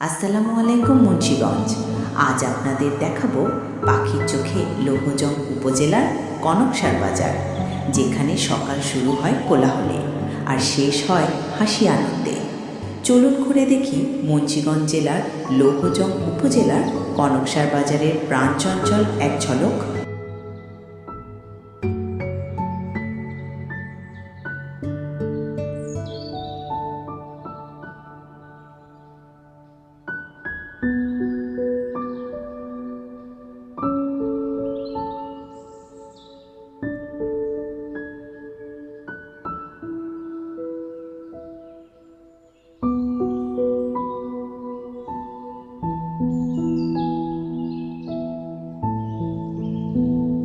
আসসালামু আলাইকুম মুন্সিগঞ্জ। আজ আপনাদের দেখাবো পাখির চোখে লৌহজং উপজেলার কনকসার বাজার, যেখানে সকাল শুরু হয় কোলাহলে আর শেষ হয় হাসি আনন্দে। চলুন ঘুরে দেখি মুন্সিগঞ্জ জেলার লৌহজং উপজেলার কনকসার বাজারের প্রাণচঞ্চল এক ঝলক you.